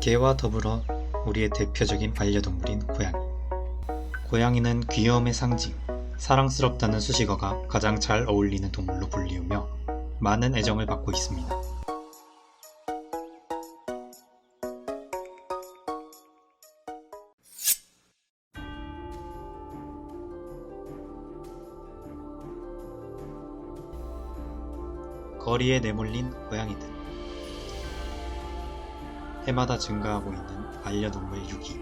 개와 더불어 우리의 대표적인 반려동물인 고양이. 고양이는 귀여움의 상징, 사랑스럽다는 수식어가 가장 잘 어울리는 동물로 불리우며 많은 애정을 받고 있습니다. 거리에 내몰린 고양이들. 해마다 증가하고 있는 반려동물 유기.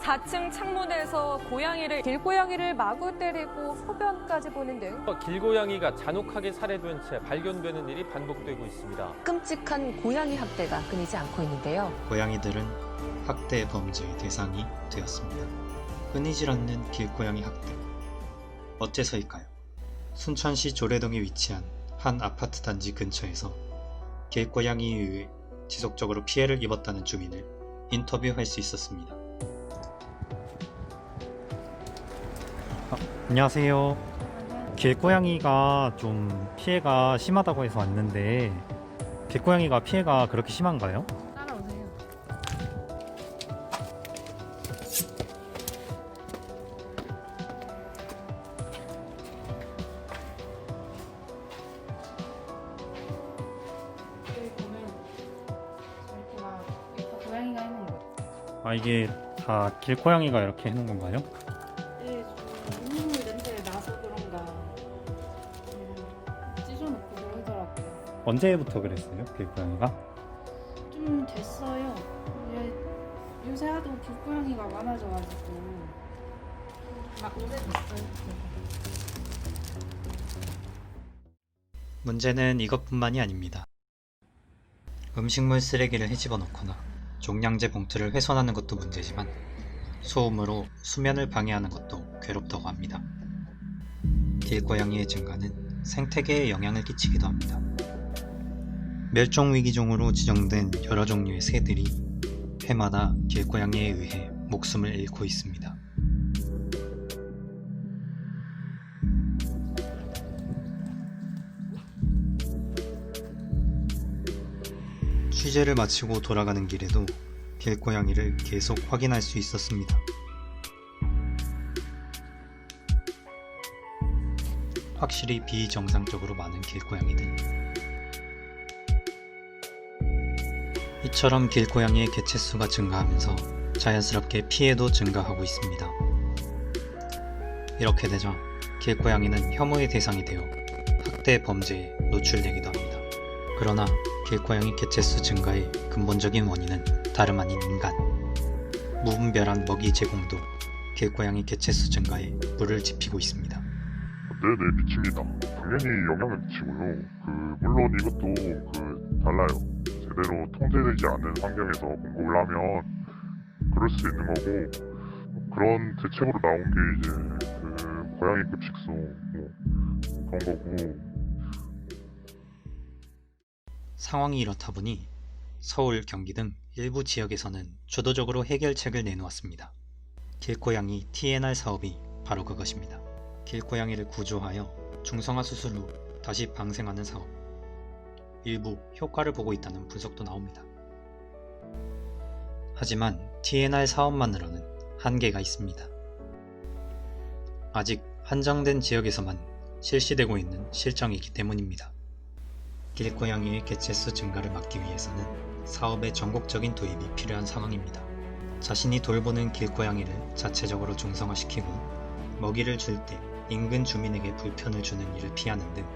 4층 창문에서 고양이를 길고양이를 마구 때리고 소변까지 보는 등 길고양이가 잔혹하게 살해된 채 발견되는 일이 반복되고 있습니다. 끔찍한 고양이 학대가 끊이지 않고 있는데요. 고양이들은 학대 범죄의 대상이 되었습니다. 끊이질 않는 길고양이 학대. 어째서일까요? 순천시 조례동에 위치한 한 아파트 단지 근처에서 길고양이에 의해 지속적으로 피해를 입었다는 주민을 인터뷰할 수 있었습니다. 안녕하세요. 길고양이가 좀 피해가 심하다고 해서 왔는데 길고양이가 피해가 그렇게 심한가요? 아 이게 다 길고양이가 이렇게 해놓은 건가요? 네, 좀 음식물 냄새 나서 그런가. 음, 찢어놓고 그러더라고요. 언제부터 그랬어요? 길고양이가? 좀 됐어요. 예, 요새 하도 길고양이가 많아져가지고 막 오래됐어요. 문제는 이것뿐만이 아닙니다. 음식물 쓰레기를 헤집어 놓거나 종량제 봉투를 훼손하는 것도 문제지만 소음으로 수면을 방해하는 것도 괴롭다고 합니다. 길고양이의 증가는 생태계에 영향을 끼치기도 합니다. 멸종위기종으로 지정된 여러 종류의 새들이 해마다 길고양이에 의해 목숨을 잃고 있습니다. 취재를 마치고 돌아가는 길에도 길고양이를 계속 확인할 수 있었습니다. 확실히 비정상적으로 많은 길고양이들. 이처럼 길고양이의 개체수가 증가하면서 자연스럽게 피해도 증가하고 있습니다. 이렇게 되자 길고양이는 혐오의 대상이 되어 학대 범죄에 노출되기도 합니다. 그러나 길고양이 개체수 증가의 근본적인 원인은 다름 아닌 인간. 무분별한 먹이 제공도 길고양이 개체수 증가에 불을 지피고 있습니다. 네네 미칩니다. 당연히 영향을 미치고요. 그 물론 이것도 그 달라요. 제대로 통제되지 않는 환경에서 공급을 하면 그럴 수 있는 거고 그런 대책으로 나온 게 이제 그 고양이 급식소 뭐 그런 거고 상황이 이렇다 보니 서울, 경기 등 일부 지역에서는 주도적으로 해결책을 내놓았습니다. 길고양이 TNR 사업이 바로 그것입니다. 길고양이를 구조하여 중성화 수술 후 다시 방생하는 사업. 일부 효과를 보고 있다는 분석도 나옵니다. 하지만 TNR 사업만으로는 한계가 있습니다. 아직 한정된 지역에서만 실시되고 있는 실정이기 때문입니다. 길고양이의 개체수 증가를 막기 위해서는 사업의 전국적인 도입이 필요한 상황입니다. 자신이 돌보는 길고양이를 자체적으로 중성화시키고 먹이를 줄 때 인근 주민에게 불편을 주는 일을 피하는 등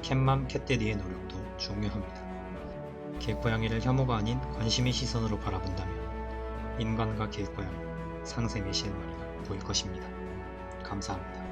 캣맘 캣데디의 노력도 중요합니다. 길고양이를 혐오가 아닌 관심의 시선으로 바라본다면 인간과 길고양이 상생의 실마리가 보일 것입니다. 감사합니다.